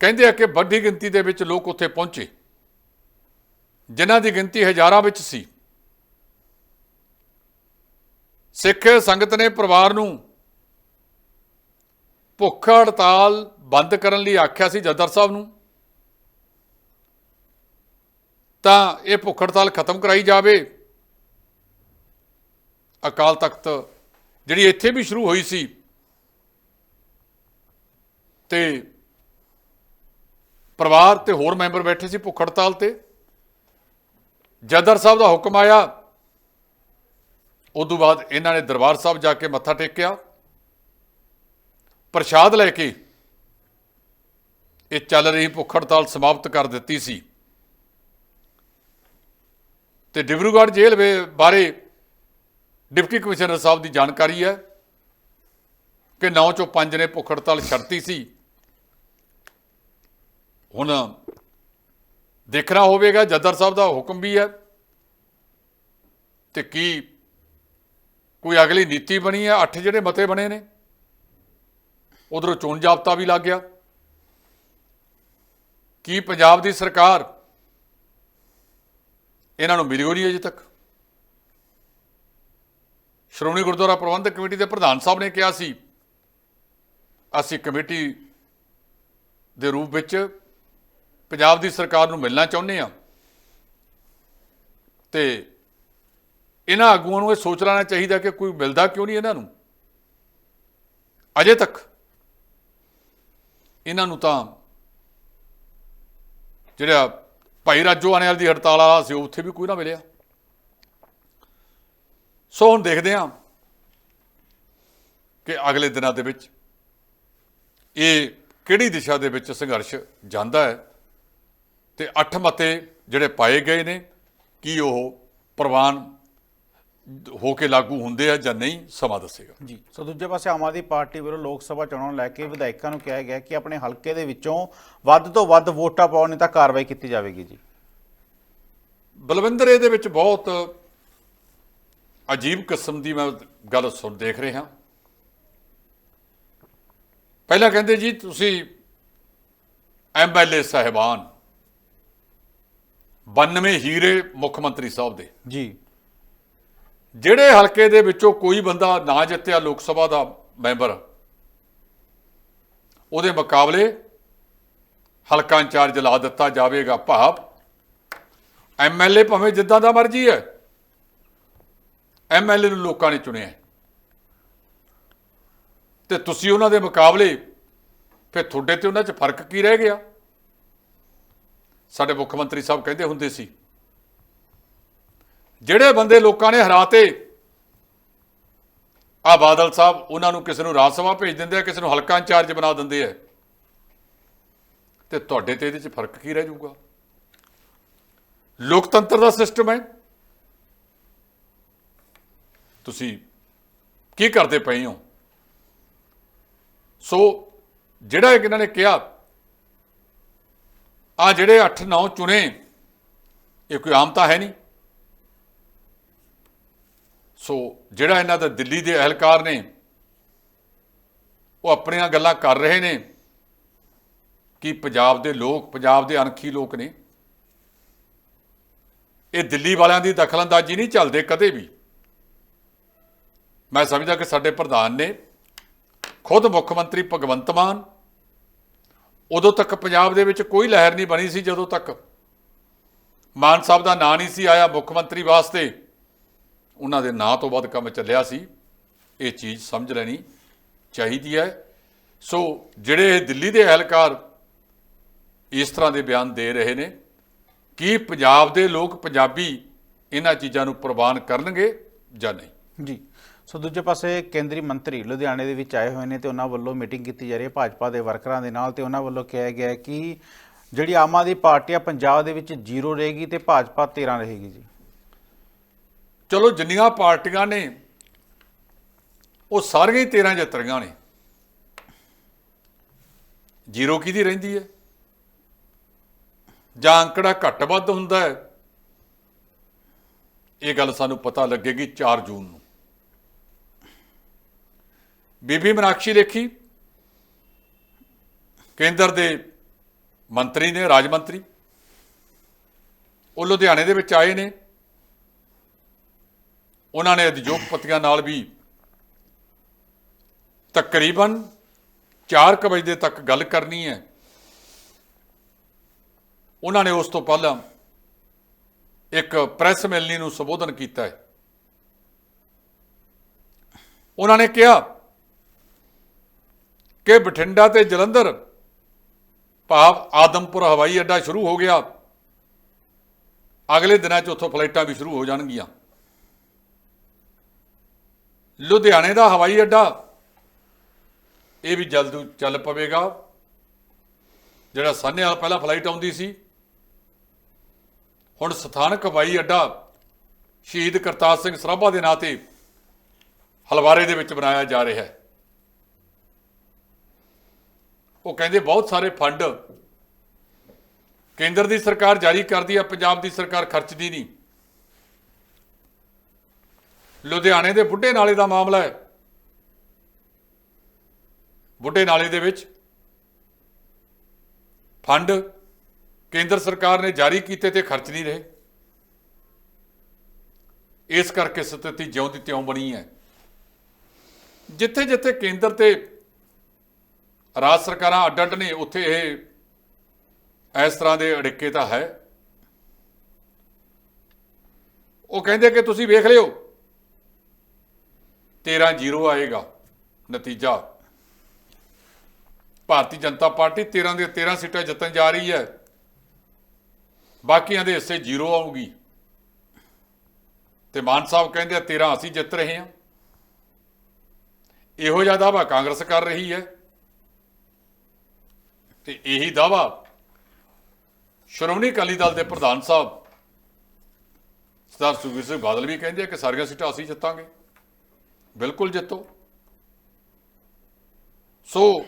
ਕਹਿੰਦੇ ਆ ਕਿ ਵੱਡੀ ਗਿਣਤੀ ਦੇ ਵਿੱਚ ਲੋਕ ਉੱਥੇ ਪਹੁੰਚੇ, ਜਿਨ੍ਹਾਂ ਦੀ ਗਿਣਤੀ ਹਜ਼ਾਰਾਂ ਵਿੱਚ ਸੀ। ਸਿੱਖ ਸੰਗਤ ਨੇ ਪਰਿਵਾਰ ਨੂੰ ਭੁੱਖ ਹੜਤਾਲ ਬੰਦ ਕਰਨ ਲਈ ਆਖਿਆ ਸੀ ਜਦਰ ਸਾਹਿਬ ਨੂੰ, ਤਾਂ ਇਹ ਭੁੱਖ ਹੜਤਾਲ ਖਤਮ ਕਰਾਈ ਜਾਵੇ। ਅਕਾਲ ਤਖਤ ਜਿਹੜੀ ਇੱਥੇ ਵੀ ਸ਼ੁਰੂ ਹੋਈ ਸੀ ਤੇ ਪਰਿਵਾਰ ਤੇ ਹੋਰ ਮੈਂਬਰ ਬੈਠੇ ਸੀ ਭੁੱਖ ਹੜਤਾਲ ਤੇ। ਜਦਰ ਸਾਹਿਬ ਦਾ ਹੁਕਮ ਆਇਆ। ਉਦੋਂ ਬਾਅਦ ਇਹਨਾਂ ਨੇ ਦਰਬਾਰ ਸਾਹਿਬ ਜਾ ਕੇ ਮੱਥਾ ਟੇਕਿਆ। ਪ੍ਰਸ਼ਾਦ ਲੈ ਕੇ ਇਹ ਚੱਲ ਰਹੀ ਭੁੱਖ ਹੜਤਾਲ ਸਮਾਪਤ ਕਰ ਦਿੱਤੀ ਸੀ। ਤੇ ਡਿਬਰੂਗੜ੍ਹ ਜੇਲ੍ਹ ਵੇ- ਬਾਰੇ ਡਿਪਟੀ ਕਮਿਸ਼ਨਰ ਸਾਹਿਬ ਦੀ ਜਾਣਕਾਰੀ ਹੈ ਕਿ 9 ਚੋਂ 5 ਨੇ ਭੁੱਖ ਹੜਤਾਲ ਛੱਡਤੀ ਸੀ। ਹੁਣ ਦੇਖਣਾ ਹੋਵੇਗਾ, ਜੱਦਰ ਸਾਹਿਬ ਦਾ ਹੁਕਮ ਵੀ ਹੈ ਤੇ ਕੀ ਕੋਈ ਅਗਲੀ ਨੀਤੀ ਬਣੀ ਹੈ? ਅੱਠ ਜਿਹੜੇ ਮਤੇ ਬਣੇ ਨੇ। ਉਧਰੋਂ ਚੋਣ ਜਾਬਤਾ ਵੀ ਲੱਗ ਗਿਆ। ਕੀ ਪੰਜਾਬ ਦੀ ਸਰਕਾਰ ਇਹਨਾਂ ਨੂੰ ਮਿਲੀ ਹੋਈ ਨਹੀਂ ਅਜੇ ਤੱਕ? ਸ਼੍ਰੋਮਣੀ ਗੁਰਦੁਆਰਾ ਪ੍ਰਬੰਧਕ ਕਮੇਟੀ ਦੇ ਪ੍ਰਧਾਨ ਸਾਹਿਬ ਨੇ ਕਿਹਾ ਸੀ, ਅਸੀਂ ਕਮੇਟੀ ਦੇ ਰੂਪ ਵਿੱਚ ਪੰਜਾਬ ਦੀ ਸਰਕਾਰ ਨੂੰ ਮਿਲਣਾ ਚਾਹੁੰਦੇ ਆ ਤੇ ਇਹਨਾਂ ਆਗੂਆਂ ਨੂੰ ਇਹ ਸੋਚ ਲੈਣਾ ਚਾਹੀਦਾ ਕਿ ਕੋਈ ਮਿਲਦਾ ਕਿਉਂ ਨਹੀਂ ਇਹਨਾਂ ਨੂੰ? ਅਜੇ ਤੱਕ ਇਹਨਾਂ ਨੂੰ ਤਾਂ ਜਿਹੜਾ ਭਾਈ ਰਾਜੋ ਆਣੇ ਦੀ ਹੜਤਾਲ ਵਾਲਾ ਸੀ ਉੱਥੇ ਵੀ ਕੋਈ ਨਾ ਮਿਲਿਆ। ਸੋ ਹੁਣ ਦੇਖਦੇ ਹਾਂ ਕਿ ਅਗਲੇ ਦਿਨਾਂ ਦੇ ਵਿੱਚ ਇਹ ਕਿਹੜੀ ਦਿਸ਼ਾ ਦੇ ਵਿੱਚ ਸੰਘਰਸ਼ ਜਾਂਦਾ ਹੈ। ਤੇ ਅੱਠ ਮਤੇ ਜਿਹੜੇ ਪਾਏ ਗਏ ਨੇ ਕੀ ਉਹ ਪ੍ਰਵਾਨ ਹੋ ਕੇ ਲਾਗੂ ਹੁੰਦੇ ਆ ਜਾਂ ਨਹੀਂ ਸਮਾਂ ਦੱਸੇਗਾ। ਜੀ ਸੋ ਦੂਜੇ ਪਾਸੇ ਆਮ ਆਦਮੀ ਪਾਰਟੀ ਵੱਲੋਂ ਲੋਕ ਸਭਾ ਚੋਣਾਂ ਨੂੰ ਲੈ ਕੇ ਵਿਧਾਇਕਾਂ ਨੂੰ ਕਿਹਾ ਗਿਆ ਕਿ ਆਪਣੇ ਹਲਕੇ ਦੇ ਵਿੱਚੋਂ ਵੱਧ ਤੋਂ ਵੱਧ ਵੋਟਾਂ ਪਾਉਣ ਨਹੀਂ ਤਾਂ ਕਾਰਵਾਈ ਕੀਤੀ ਜਾਵੇਗੀ ਜੀ। ਬਲਵਿੰਦਰ ਇਹਦੇ ਵਿੱਚ ਬਹੁਤ ਅਜੀਬ ਕਿਸਮ ਦੀ ਮੈਂ ਗੱਲ ਸੁਣ ਦੇਖ ਰਿਹਾ। ਪਹਿਲਾਂ ਕਹਿੰਦੇ ਜੀ ਤੁਸੀਂ ਐਮਐਲਏ ਸਾਹਿਬਾਨ 92 ਹੀਰੇ ਮੁੱਖ ਮੰਤਰੀ ਸਾਹਿਬ ਦੇ। ਜੀ। ਜਿਹੜੇ ਹਲਕੇ ਦੇ ਵਿੱਚੋਂ ਕੋਈ ਬੰਦਾ ਨਾ ਜਿੱਤਿਆ ਲੋਕ ਸਭਾ ਦਾ ਮੈਂਬਰ ਉਹਦੇ ਮੁਕਾਬਲੇ ਹਲਕਾ ਇੰਚਾਰਜ ਲਾ ਦਿੱਤਾ ਜਾਵੇਗਾ ਭਾਵ। ਐਮਐਲਏ ਭਾਵੇਂ ਜਿੱਦਾਂ ਦਾ ਮਰਜ਼ੀ ਹੈ ਐਮਐਲਏ ਨੂੰ ਲੋਕਾਂ ਨੇ ਚੁਣਿਆ। ਤੇ ਤੁਸੀਂ ਉਹਨਾਂ ਦੇ ਮੁਕਾਬਲੇ ਫਿਰ ਤੁਹਾਡੇ ਤੇ ਉਹਨਾਂ 'ਚ ਫ਼ਰਕ ਕੀ ਰਹਿ ਗਿਆ? ਸਾਡੇ ਮੁੱਖ ਮੰਤਰੀ ਸਾਹਿਬ ਕਹਿੰਦੇ ਹੁੰਦੇ ਸੀ, ਜਿਹੜੇ ਬੰਦੇ ਲੋਕਾਂ ਨੇ ਹਰਾਤੇ ਆ ਬਾਦਲ ਸਾਹਿਬ ਉਹਨਾਂ ਨੂੰ ਕਿਸੇ ਨੂੰ ਰਾਜ ਸਭਾ ਭੇਜ ਦਿੰਦੇ ਆ, ਕਿਸੇ ਨੂੰ ਹਲਕਾ ਇੰਚਾਰਜ ਬਣਾ ਦਿੰਦੇ ਆ। ਤੇ ਤੁਹਾਡੇ ਤੇ ਇਹਦੇ 'ਚ ਫ਼ਰਕ ਕੀ ਰਹਿ ਜਾਊਗਾ? ਲੋਕਤੰਤਰ ਦਾ ਸਿਸਟਮ ਹੈ। ਤੁਸੀਂ ਕੀ ਕਰਦੇ ਪਏ ਹੋ? ਸੋ ਜਿਹੜਾ ਇਹਨਾਂ ਨੇ ਕਿਹਾ ਆ ਜਿਹੜੇ 8-9 ਚੁਣੇ, ਇਹ ਕੋਈ ਆਮ ਤਾਂ ਹੈ ਨਹੀਂ। ਸੋ ਜਿਹੜਾ ਇਹਨਾਂ ਦਾ ਦਿੱਲੀ ਦੇ ਅਹਿਲਕਾਰ ਨੇ, ਉਹ ਆਪਣੀਆਂ ਗੱਲਾਂ ਕਰ ਰਹੇ ਨੇ ਕਿ ਪੰਜਾਬ ਦੇ ਲੋਕ, ਪੰਜਾਬ ਦੇ ਅਣਖੀ ਲੋਕ ਨੇ। ਇਹ ਦਿੱਲੀ ਵਾਲਿਆਂ ਦੀ ਦਖਲਅੰਦਾਜ਼ੀ ਨਹੀਂ ਚੱਲਦੇ ਕਦੇ ਵੀ। ਮੈਂ ਸਮਝਦਾ ਕਿ ਸਾਡੇ ਪ੍ਰਧਾਨ ਨੇ ਖੁਦ ਮੁੱਖ ਮੰਤਰੀ ਭਗਵੰਤ ਮਾਨ ਉਦੋਂ ਤੱਕ ਪੰਜਾਬ ਦੇ ਵਿੱਚ ਕੋਈ ਲਹਿਰ ਨਹੀਂ ਬਣੀ ਸੀ ਜਦੋਂ ਤੱਕ ਮਾਨ ਸਾਹਿਬ ਦਾ ਨਾਂ ਨਹੀਂ ਸੀ ਆਇਆ, ਮੁੱਖ ਮੰਤਰੀ ਵਾਸਤੇ। ਉਹਨਾਂ ਦੇ ਨਾਂ ਤੋਂ ਬਾਅਦ ਕੰਮ ਚੱਲਿਆ ਸੀ। ਇਹ ਚੀਜ਼ ਸਮਝ ਲੈਣੀ ਚਾਹੀਦੀ ਹੈ। ਸੋ ਜਿਹੜੇ ਇਹ ਦਿੱਲੀ ਦੇ ਅਹਿਲਕਾਰ ਇਸ ਤਰ੍ਹਾਂ ਦੇ ਬਿਆਨ ਦੇ ਰਹੇ ਨੇ ਕੀ ਪੰਜਾਬ ਦੇ ਲੋਕ ਪੰਜਾਬੀ ਇਹਨਾਂ ਚੀਜ਼ਾਂ ਨੂੰ ਪ੍ਰਵਾਨ ਕਰਨਗੇ ਜਾਂ ਨਹੀਂ। ਜੀ। ਸੋ ਦੂਜੇ ਪਾਸੇ ਕੇਂਦਰੀ ਮੰਤਰੀ ਲੁਧਿਆਣੇ ਦੇ ਵਿੱਚ ਆਏ ਹੋਏ ਨੇ ਤੇ ਉਹਨਾਂ ਵੱਲੋਂ ਮੀਟਿੰਗ ਕੀਤੀ ਜਾ ਰਹੀ ਹੈ ਭਾਜਪਾ ਦੇ ਵਰਕਰਾਂ ਦੇ ਨਾਲ ਤੇ ਉਹਨਾਂ ਵੱਲੋਂ ਕਿਹਾ ਗਿਆ ਕਿ ਜਿਹੜੀ ਆਮ ਆਦਮੀ ਪਾਰਟੀ ਆ ਪੰਜਾਬ ਦੇ ਵਿੱਚ ਜ਼ੀਰੋ ਰਹੇਗੀ ਤੇ ਭਾਜਪਾ 13 ਰਹੇਗੀ ਜੀ। ਚਲੋ ਜਿੰਨੀਆਂ ਪਾਰਟੀਆਂ ਨੇ, ਉਹ ਸਾਰੀਆਂ ਹੀ 13 ਜੱਤਰੀਆਂ ਨੇ। ਜ਼ੀਰੋ ਕਿਹਦੀ ਰਹਿੰਦੀ ਹੈ? ਜਾਂ ਅੰਕੜਾ ਘੱਟ ਵੱਧ ਹੁੰਦਾ ਹੈ? ਇਹ ਗੱਲ ਸਾਨੂੰ ਪਤਾ ਲੱਗੇਗੀ 4 ਜੂਨ ਨੂੰ। ਬੀਬੀ ਮਨਾਕਸ਼ੀ ਲੇਖੀ ਕੇਂਦਰ ਦੇ ਮੰਤਰੀ ਨੇ, ਰਾਜ ਮੰਤਰੀ। ਉਹ ਲੁਧਿਆਣੇ ਦੇ ਵਿੱਚ ਆਏ ਨੇ। ਉਹਨਾਂ ਨੇ ਉਦਯੋਗਪਤੀਆਂ ਨਾਲ ਵੀ ਤਕਰੀਬਨ 4 ਵਜੇ ਤੱਕ ਗੱਲ ਕਰਨੀ ਹੈ। ਉਹਨਾਂ ਨੇ ਉਸ ਤੋਂ ਪਹਿਲਾਂ ਇੱਕ ਪ੍ਰੈਸ ਮਿਲਣੀ ਨੂੰ ਸੰਬੋਧਨ ਕੀਤਾ ਹੈ। ਉਹਨਾਂ ਨੇ ਕਿਹਾ ਕਿ ਬਠਿੰਡਾ ਤੇ ਜਲੰਧਰ। ਭਾਵ ਆਦਮਪੁਰ ਹਵਾਈ ਅੱਡਾ ਸ਼ੁਰੂ ਹੋ ਗਿਆ। ਅਗਲੇ ਦਿਨਾਂ 'ਚ ਉੱਥੋਂ ਫਲਾਈਟਾਂ ਵੀ ਸ਼ੁਰੂ ਹੋ ਜਾਣਗੀਆਂ। ਲੁਧਿਆਣੇ ਦਾ ਹਵਾਈ ਅੱਡਾ, ਇਹ ਵੀ ਜਲਦ ਚੱਲ ਪਵੇਗਾ। ਜਿਹੜਾ ਸਾਹਨੇ ਵਾਲਾ ਪਹਿਲਾਂ ਫਲਾਈਟ ਆਉਂਦੀ ਸੀ। ਹੁਣ ਸਥਾਨਕ ਹਵਾਈ ਅੱਡਾ ਸ਼ਹੀਦ ਕਰਤਾਰ ਸਿੰਘ ਸਰਾਭਾ ਦੇ ਨਾਂ ਤੇ ਹਲਵਾਰੇ ਦੇ ਵਿੱਚ ਬਣਾਇਆ ਜਾ ਰਿਹਾ ਹੈ। ਉਹ ਕਹਿੰਦੇ ਬਹੁਤ ਸਾਰੇ ਫੰਡ ਕੇਂਦਰ ਦੀ ਸਰਕਾਰ ਜਾਰੀ ਕਰਦੀ ਹੈ ਪੰਜਾਬ ਦੀ ਸਰਕਾਰ ਖਰਚਦੀ ਨਹੀਂ। ਲੁਧਿਆਣੇ ਦੇ ਬੁੱਢੇ ਨਾਲੇ ਦਾ ਮਾਮਲਾ ਹੈ। ਬੁੱਢੇ ਨਾਲੇ ਦੇ ਵਿੱਚ ਫੰਡ ਕੇਂਦਰ ਸਰਕਾਰ ਨੇ ਜਾਰੀ ਕੀਤੇ ਤੇ ਖਰਚ ਨਹੀਂ ਰਹੇ। ਇਸ ਕਰਕੇ ਸਥਿਤੀ ਜਿਉਂ ਦੀ ਤਿਉਂ ਬਣੀ ਹੈ। ਜਿੱਥੇ ਜਿੱਥੇ ਕੇਂਦਰ ਤੇ ਰਾਜ ਸਰਕਾਰਾਂ ਅੱਡ ਅੱਡ ਨੇ, ਉੱਥੇ ਇਹ, ਇਸ ਤਰ੍ਹਾਂ ਦੇ ਅੜਿੱਕੇ ਤਾਂ ਹੈ। ਉਹ ਕਹਿੰਦੇ ਕਿ ਤੁਸੀਂ ਵੇਖ ਲਿਓ 13 ਜ਼ੀਰੋ ਆਏਗਾ ਨਤੀਜਾ। ਭਾਰਤੀ ਜਨਤਾ ਪਾਰਟੀ 13 ਦੇ 13 ਸੀਟਾਂ ਜਿੱਤਣ ਜਾ ਰਹੀ ਹੈ। ਬਾਕੀਆਂ ਦੇ ਹਿੱਸੇ ਜ਼ੀਰੋ ਆਊਗੀ। ਤੇ ਮਾਨ ਸਾਹਿਬ ਕਹਿੰਦੇ ਆ 13 ਅਸੀਂ ਜਿੱਤ ਰਹੇ ਹਾਂ। ਇਹੋ ਜਿਹਾ ਦਾਵਾ ਕਾਂਗਰਸ ਕਰ ਰਹੀ ਹੈ। ਤੇ ਇਹੀ ਦਾਵਾ ਸ਼੍ਰੋਮਣੀ ਅਕਾਲੀ ਦਲ ਦੇ ਪ੍ਰਧਾਨ ਸਾਹਿਬ ਸਰਦਾਰ ਸੁਖਬੀਰ ਸਿੰਘ ਬਾਦਲ ਵੀ ਕਹਿੰਦੇ ਆ ਕਿ ਸਾਰੀਆਂ ਸੀਟਾਂ ਅਸੀਂ ਜਿੱਤਾਂਗੇ। ਬਿਲਕੁਲ ਜਿੱਤੋ। ਸੋ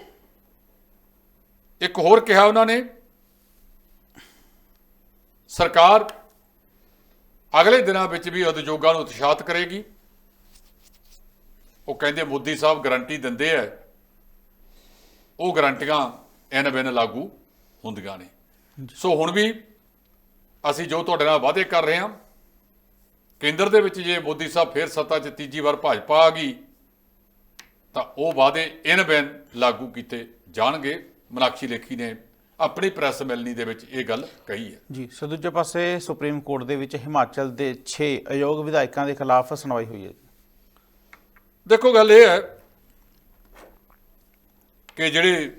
ਇੱਕ ਹੋਰ ਕਿਹਾ ਉਹਨਾਂ ਨੇ, ਸਰਕਾਰ ਅਗਲੇ ਦਿਨਾਂ ਵਿੱਚ ਵੀ ਉਦਯੋਗਾਂ ਨੂੰ ਉਤਸ਼ਾਹਿਤ ਕਰੇਗੀ। ਉਹ ਕਹਿੰਦੇ ਮੋਦੀ ਸਾਹਿਬ ਗਾਰੰਟੀ ਦਿੰਦੇ ਆ। ਉਹ ਗਾਰੰਟੀਆਂ ਐਨ ਬਿਨ ਲਾਗੂ ਹੁੰਦੀਆਂ ਨੇ। ਸੋ ਹੁਣ ਵੀ ਅਸੀਂ ਜੋ ਤੁਹਾਡੇ ਨਾਲ ਵਾਅਦੇ ਕਰ ਰਹੇ ਹਾਂ ਕੇਂਦਰ ਦੇ ਵਿੱਚ ਜੇ ਮੋਦੀ ਸਾਹਿਬ ਫੇਰ ਸੱਤਾ 'ਚ ਤੀਜੀ ਵਾਰ ਭਾਜਪਾ ਆ ਗਈ ਤਾਂ ਉਹ ਵਾਅਦੇ ਇਨ ਬਿਨ ਲਾਗੂ ਕੀਤੇ ਜਾਣਗੇ। ਮਨਾਕਸ਼ੀ ਲੇਖੀ ਨੇ ਆਪਣੀ ਪ੍ਰੈਸ ਮਿਲਣੀ ਦੇ ਵਿੱਚ ਇਹ ਗੱਲ ਕਹੀ ਹੈ। ਜੀ ਸੋ ਦੂਜੇ ਪਾਸੇ ਸੁਪਰੀਮ ਕੋਰਟ ਦੇ ਵਿੱਚ ਹਿਮਾਚਲ ਦੇ 6 ਅਯੋਗ ਵਿਧਾਇਕਾਂ ਦੇ ਖਿਲਾਫ ਸੁਣਵਾਈ ਹੋਈ ਹੈ ਦੇਖੋ ਗੱਲ ਇਹ ਹੈ ਕਿ ਜਿਹੜੇ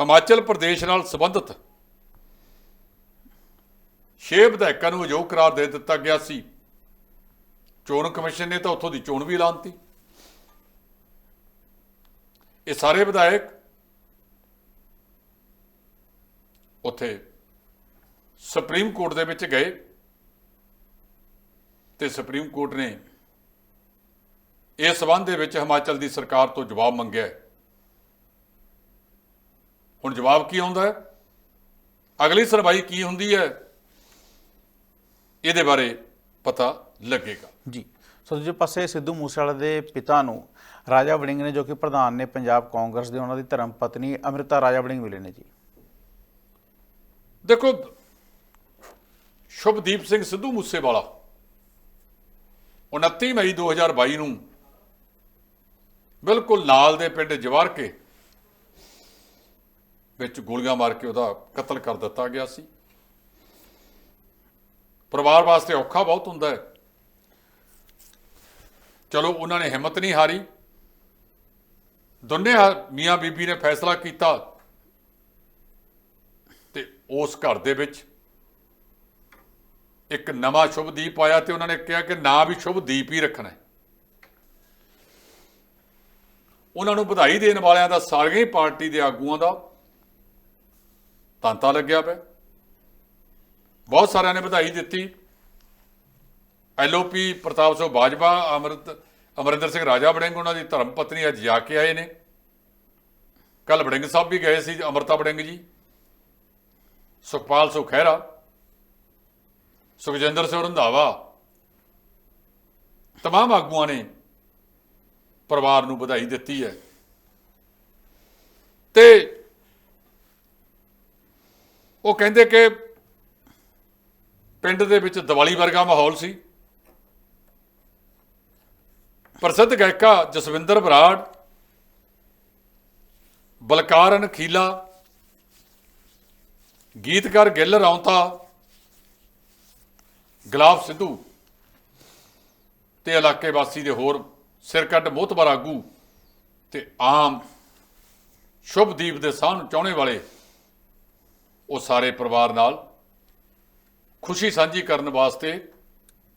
ਹਿਮਾਚਲ ਪ੍ਰਦੇਸ਼ ਨਾਲ ਸੰਬੰਧਿਤ। ਛੇ ਵਿਧਾਇਕਾਂ ਨੂੰ ਅਯੋਗ ਕਰਾਰ ਦੇ ਦਿੱਤਾ ਗਿਆ ਸੀ। ਚੋਣ ਕਮਿਸ਼ਨ ਨੇ ਤਾਂ ਉੱਥੋਂ ਦੀ ਚੋਣ ਵੀ ਐਲਾਨਤੀ ਇਹ ਸਾਰੇ ਵਿਧਾਇਕ ਉੱਥੇ ਸੁਪਰੀਮ ਕੋਰਟ ਦੇ ਵਿੱਚ ਗਏ ਤੇ ਸੁਪਰੀਮ ਕੋਰਟ ਨੇ ਇਸ ਸਬੰਧ ਦੇ ਵਿੱਚ ਹਿਮਾਚਲ ਦੀ ਸਰਕਾਰ ਤੋਂ ਜਵਾਬ ਮੰਗਿਆ। ਹੈ। ਹੁਣ ਜਵਾਬ ਕੀ ਆਉਂਦਾ ਹੈ? ਅਗਲੀ ਸੁਣਵਾਈ ਕੀ ਹੁੰਦੀ ਹੈ? ਇਹਦੇ ਬਾਰੇ ਪਤਾ ਲੱਗੇਗਾ। ਜੀ। ਸੋ ਦੂਜੇ ਪਾਸੇ ਸਿੱਧੂ ਮੂਸੇਵਾਲੇ ਦੇ ਪਿਤਾ ਨੂੰ ਰਾਜਾ ਵੜਿੰਗ ਨੇ ਜੋ ਕਿ ਪ੍ਰਧਾਨ ਨੇ ਪੰਜਾਬ ਕਾਂਗਰਸ ਦੇ ਉਹਨਾਂ ਦੀ ਧਰਮ ਪਤਨੀ ਅੰਮ੍ਰਿਤਾ ਰਾਜਾ ਵੜਿੰਗ ਮਿਲੇ ਨੇ ਜੀ। ਦੇਖੋ ਸ਼ੁਭਦੀਪ ਸਿੰਘ ਸਿੱਧੂ ਮੂਸੇਵਾਲਾ 29 ਮਈ 2022 ਨੂੰ ਬਿਲਕੁਲ ਨਾਲ ਦੇ ਪਿੰਡ ਜਵਾਰ ਕੇ ਵਿੱਚ ਗੋਲੀਆਂ ਮਾਰ ਕੇ ਉਹਦਾ ਕਤਲ ਕਰ ਦਿੱਤਾ ਗਿਆ ਸੀ। ਪਰਿਵਾਰ ਵਾਸਤੇ ਔਖਾ ਬਹੁਤ ਹੁੰਦਾ ਹੈ। ਚਲੋ, ਉਹਨਾਂ ਨੇ ਹਿੰਮਤ ਨਹੀਂ ਹਾਰੀ। ਦੋਨੇ ਮੀਆਂ ਬੀਬੀ ਨੇ ਫੈਸਲਾ ਕੀਤਾ ਤੇ ਉਸ ਘਰ ਦੇ ਵਿੱਚ ਇੱਕ ਨਵਾਂ ਸ਼ੁਭਦੀਪ ਆਇਆ ਤੇ ਉਹਨਾਂ ਨੇ ਕਿਹਾ ਕਿ ਨਾਂ ਵੀ ਸ਼ੁਭਦੀਪ ਹੀ ਰੱਖਣਾ ਹੈ। ਉਹਨਾਂ ਨੂੰ ਵਧਾਈ ਦੇਣ ਵਾਲਿਆਂ ਦਾ ਸਾਰੀਆਂ ਹੀ ਪਾਰਟੀ ਦੇ ਆਗੂਆਂ ਦਾ ਤਾਂਤਾ ਲੱਗਿਆ ਪਿਆ। ਬਹੁਤ ਸਾਰਿਆਂ ਨੇ ਵਧਾਈ ਦਿੱਤੀ। ਐਲਓਪੀ ਪ੍ਰਤਾਪ ਸਿੰਘ ਬਾਜਵਾ, ਅਮਰਤ, ਅਮਰਿੰਦਰ ਸਿੰਘ ਰਾਜਾ ਵੜਿੰਗ, ਉਹਨਾਂ ਦੀ ਧਰਮ ਪਤਨੀ ਅੱਜ ਜਾ ਕੇ ਆਏ ਨੇ। ਕੱਲ ਵੜਿੰਗ ਸਾਹਿਬ ਵੀ ਗਏ ਸੀ, ਅਮਰਤਾ ਵੜਿੰਗ ਜੀ। ਸੁਖਪਾਲ ਸਿੰਘ ਖਹਿਰਾ ਸੁਖਜਿੰਦਰ ਸਿੰਘ ਰੰਧਾਵਾ, ਤਮਾਮ ਆਗੂਆਂ ਨੇ ਪਰਿਵਾਰ ਨੂੰ ਵਧਾਈ ਦਿੱਤੀ ਹੈ। ਤੇ ਉਹ ਕਹਿੰਦੇ ਕਿ ਪਿੰਡ ਦੇ ਵਿੱਚ ਦੀਵਾਲੀ ਵਰਗਾ ਮਾਹੌਲ ਸੀ। ਪ੍ਰਸਿੱਧ ਗਾਇਕਾ ਜਸਵਿੰਦਰ ਬਰਾੜ, ਬਲਕਾਰਨ ਖੀਲਾ, ਗੀਤਕਾਰ ਗਿੱਲ ਰੌਂਤਾ, ਗੁਲਾਬ ਸਿੱਧੂ ਤੇ ਇਲਾਕੇ ਵਾਸੀ ਦੇ ਹੋਰ ਸਿਰਕੱਢ ਮੋਤਬਰ ਆਗੂ ਤੇ ਆਮ ਸ਼ੁਭਦੀਪ ਦੇ ਸਾਹ ਨੂੰ ਚਾਹਣੇ ਵਾਲੇ ਉਹ ਸਾਰੇ ਪਰਿਵਾਰ ਨਾਲ ਖੁਸ਼ੀ ਸਾਂਝੀ ਕਰਨ ਵਾਸਤੇ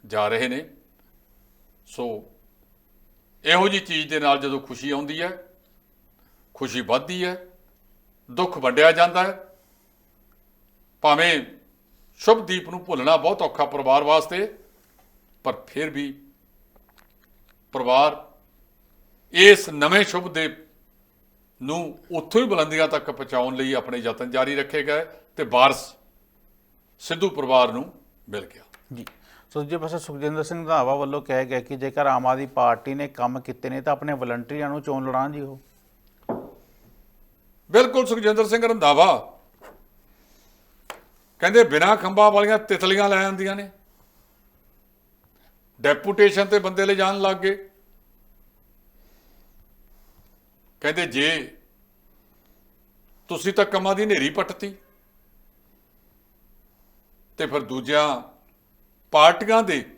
ਜਾ ਰਹੇ ਨੇ। ਸੋ ਇਹੋ ਜੀ ਚੀਜ਼ ਦੇ ਨਾਲ ਜਦੋਂ ਖੁਸ਼ੀ ਆਉਂਦੀ ਹੈ, ਖੁਸ਼ੀ ਵੱਧਦੀ ਹੈ, ਦੁੱਖ ਵੰਡਿਆ ਜਾਂਦਾ ਹੈ, ਭਾਵੇਂ ਸ਼ੁਭਦੀਪ ਨੂੰ ਭੁੱਲਣਾ ਬਹੁਤ ਔਖਾ ਪਰਿਵਾਰ ਵਾਸਤੇ, ਪਰ ਫਿਰ ਵੀ ਪਰਿਵਾਰ ਇਸ ਨਵੇਂ ਸ਼ੁਭਦੀਪ ਨੂੰ ਉੱਥੋਂ ਹੀ ਬੁਲੰਦੀਆਂ ਤੱਕ ਪਹੁੰਚਾਉਣ ਲਈ ਆਪਣੇ ਯਤਨ ਜਾਰੀ ਰੱਖੇਗਾ ਤੇ ਵਾਰਸ ਸਿੱਧੂ ਪਰਿਵਾਰ ਨੂੰ ਮਿਲ ਗਿਆ। ਜੀ। ਸੋ ਦੂਜੇ ਪਾਸੇ ਸੁਖਜਿੰਦਰ ਸਿੰਘ ਰੰਧਾਵਾ ਵੱਲੋਂ ਕਿਹਾ ਗਿਆ ਕਿ ਜੇਕਰ ਆਮ ਆਦਮੀ ਪਾਰਟੀ ਨੇ ਕੰਮ ਕੀਤੇ ਨੇ ਤਾਂ ਆਪਣੇ ਵਲੰਟੀਅਰਾਂ ਨੂੰ ਚੋਣ ਲੜਾਉਣ ਜੀ ਉਹ। ਬਿਲਕੁਲ ਸੁਖਜਿੰਦਰ ਸਿੰਘ ਰੰਧਾਵਾ। ਕਹਿੰਦੇ ਬਿਨਾ ਖੰਭਾਂ ਵਾਲੀਆਂ ਤਿਤਲੀਆਂ ਲੈ ਆਉਂਦੀਆਂ ਨੇ। ਡੈਪੂਟੇਸ਼ਨ ਤੇ ਬੰਦੇ ਲੈ ਜਾਣ ਲੱਗ ਗਏ। ਕਹਿੰਦੇ ਜੇ ਤੁਸੀਂ ਤਾਂ ਕੰਮਾਂ ਦੀ ਹਨੇਰੀ ਪੱਟਤੀ ਤੇ ਫਿਰ ਦੂਜਿਆਂ ਪਾਰਟੀਆਂ ਦੇ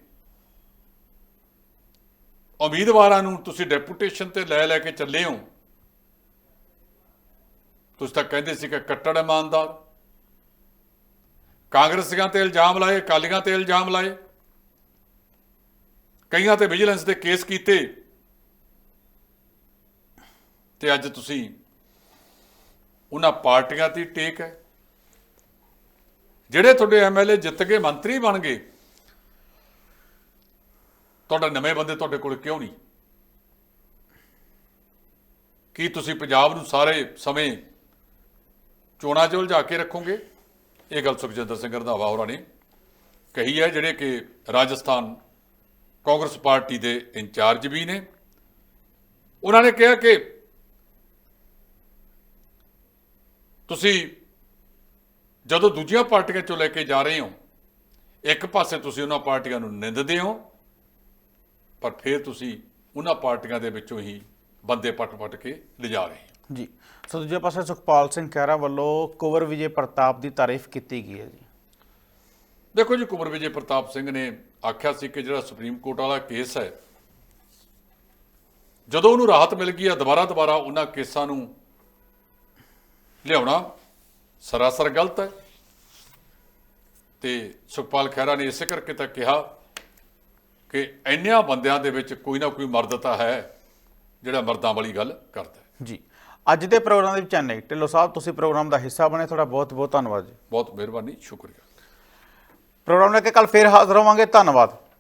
ਉਮੀਦਵਾਰਾਂ ਨੂੰ ਤੁਸੀਂ ਡੈਪੂਟੇਸ਼ਨ ਤੇ ਲੈ ਲੈ ਕੇ ਚੱਲੇ ਹੋ। ਤੁਸੀਂ ਤਾਂ ਕਹਿੰਦੇ ਸੀ ਕਿ ਕੱਟੜ ਇਮਾਨਦਾਰ। ਕਾਂਗਰਸੀਆਂ ਤੇ ਇਲਜ਼ਾਮ ਲਾਏ, ਅਕਾਲੀਆਂ ਤੇ ਇਲਜ਼ਾਮ ਲਾਏ। ਕਈਆਂ ਤੇ ਵਿਜੀਲੈਂਸ ਦੇ ਕੇਸ ਕੀਤੇ। ਤੇ ਅੱਜ ਤੁਸੀਂ ਉਹਨਾਂ ਪਾਰਟੀਆਂ ਦੀ ਟੇਕ ਹੈ। ਜਿਹੜੇ ਤੁਹਾਡੇ ਐਮਐਲਏ ਜਿੱਤ ਕੇ ਮੰਤਰੀ ਬਣ ਗਏ, ਤੁਹਾਡੇ ਨਵੇਂ ਬੰਦੇ ਤੁਹਾਡੇ ਕੋਲ ਕਿਉਂ ਨਹੀਂ? ਕੀ ਤੁਸੀਂ ਪੰਜਾਬ ਨੂੰ ਸਾਰੇ ਸਮੇਂ ਚੋਣਾਂ 'ਚ ਉਲਝਾ ਕੇ ਰੱਖੋਗੇ? ਇਹ ਗੱਲ ਸੁਖਜਿੰਦਰ ਸਿੰਘ ਰੰਧਾਵਾ ਹੋਰਾਂ ਨੇ ਕਹੀ ਹੈ, ਜਿਹੜੇ ਕਿ ਰਾਜਸਥਾਨ ਕਾਂਗਰਸ ਪਾਰਟੀ ਦੇ ਇੰਚਾਰਜ ਵੀ ਨੇ। ਉਹਨਾਂ ਨੇ ਕਿਹਾ ਕਿ ਤੁਸੀਂ ਜਦੋਂ ਦੂਜੀਆਂ ਪਾਰਟੀਆਂ ਚੋਂ ਲੈ ਕੇ ਜਾ ਰਹੇ ਹੋ ਇੱਕ ਪਾਸੇ ਤੁਸੀਂ ਉਹਨਾਂ ਪਾਰਟੀਆਂ ਨੂੰ ਨਿੰਦਦੇ ਹੋ ਪਰ ਫਿਰ ਤੁਸੀਂ ਉਹਨਾਂ ਪਾਰਟੀਆਂ ਦੇ ਵਿੱਚੋਂ ਹੀ ਬੰਦੇ ਪੱਟ-ਪੱਟ ਕੇ ਲਿਜਾ ਰਹੇ ਹੋ। ਜੀ। ਸੋ ਦੂਜੇ ਪਾਸੇ ਸੁਖਪਾਲ ਸਿੰਘ ਖਹਿਰਾ ਵੱਲੋਂ ਕੁਵਰ ਵਿਜੇ ਪ੍ਰਤਾਪ ਦੀ ਤਾਰੀਫ ਕੀਤੀ ਗਈ ਹੈ ਜੀ। ਦੇਖੋ ਜੀ ਕੁਮਰ ਵਿਜੇ ਪ੍ਰਤਾਪ ਸਿੰਘ ਨੇ ਆਖਿਆ ਸੀ ਕਿ ਜਿਹੜਾ ਸੁਪਰੀਮ ਕੋਰਟ ਵਾਲਾ ਕੇਸ ਹੈ ਜਦੋਂ ਉਹਨੂੰ ਰਾਹਤ ਮਿਲ ਗਈ ਆ ਦੁਬਾਰਾ ਦੁਬਾਰਾ ਉਹਨਾਂ ਕੇਸਾਂ ਨੂੰ ਲਿਆਉਣਾ ਸਰਾਸਰ ਗਲਤ ਹੈ। ਤੇ ਸੁਖਪਾਲ ਖਹਿਰਾ ਨੇ ਇਸੇ ਕਰਕੇ ਤਾਂ ਕਿਹਾ ਕਿ ਇੰਨਿਆਂ ਬੰਦਿਆਂ ਦੇ ਵਿੱਚ ਕੋਈ ਨਾ ਕੋਈ ਮਰਦ ਤਾਂ ਹੈ ਜਿਹੜਾ ਮਰਦਾਂ ਵਾਲੀ ਗੱਲ ਕਰਦਾ ਜੀ। ਅੱਜ ਦੇ ਪ੍ਰੋਗਰਾਮ ਦੇ ਵਿੱਚ ਚੈਨਈ ਢਿੱਲੋਂ ਸਾਹਿਬ ਤੁਸੀਂ ਪ੍ਰੋਗਰਾਮ ਦਾ ਹਿੱਸਾ ਬਣੇ ਤੁਹਾਡਾ ਬਹੁਤ ਬਹੁਤ ਧੰਨਵਾਦ ਜੀ। ਬਹੁਤ ਮਿਹਰਬਾਨੀ ਸ਼ੁਕਰੀਆ। ਪ੍ਰੋਗਰਾਮ ਲੈ ਕੇ ਕੱਲ ਫੇਰ ਹਾਜ਼ਰ ਹੋਵਾਂਗੇ। ਧੰਨਵਾਦ।